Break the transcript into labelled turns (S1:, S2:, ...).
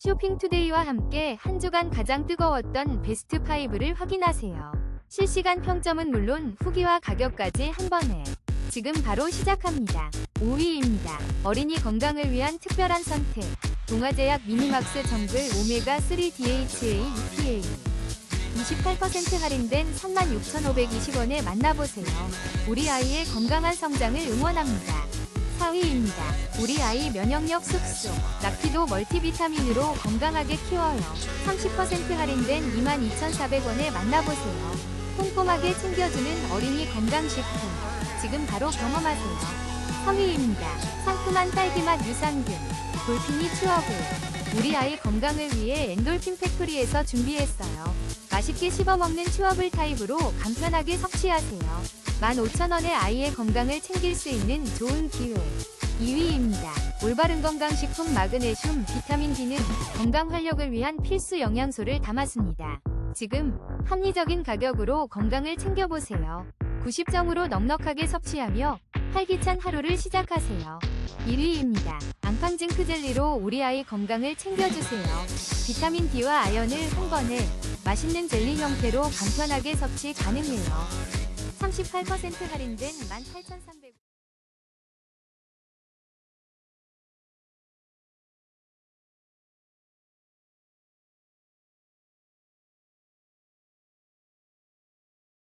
S1: 쇼핑투데이와 함께 한 주간 가장 뜨거웠던 베스트 5를 확인하세요. 실시간 평점은 물론 후기와 가격까지 한 번에. 지금 바로 시작합니다. 5위입니다. 어린이 건강을 위한 특별한 선택. 동아제약 미니막스 정글 오메가 3 DHA EPA. 28% 할인된 36,520원에 만나보세요. 우리 아이의 건강한 성장을 응원합니다. 4위입니다. 우리 아이 면역력 쑥쑥. 락피도 멀티비타민으로 건강하게 키워요. 30% 할인된 22,400원에 만나보세요. 꼼꼼하게 챙겨주는 어린이 건강식품. 지금 바로 경험하세요. 3위입니다. 상큼한 딸기맛 유산균. 돌핀이 추억을. 우리 아이 건강을 위해 엔돌핀 팩토리에서 준비했어요. 맛있게 씹어먹는 추어블 타입으로 간편하게 섭취하세요. 15,000원에 아이의 건강을 챙길 수 있는 좋은 기회. 2위입니다. 올바른 건강식품 마그네슘 비타민 D는 건강 활력을 위한 필수 영양소를 담았습니다. 지금 합리적인 가격으로 건강을 챙겨보세요. 90점으로 넉넉하게 섭취하며 활기찬 하루를 시작하세요. 1위입니다. 앙팡 징크 젤리로 우리 아이 건강을 챙겨주세요. 비타민 D와 아연을 한 번에 맛있는 젤리 형태로 간편하게 섭취 가능해요. 38% 할인된 18,300원.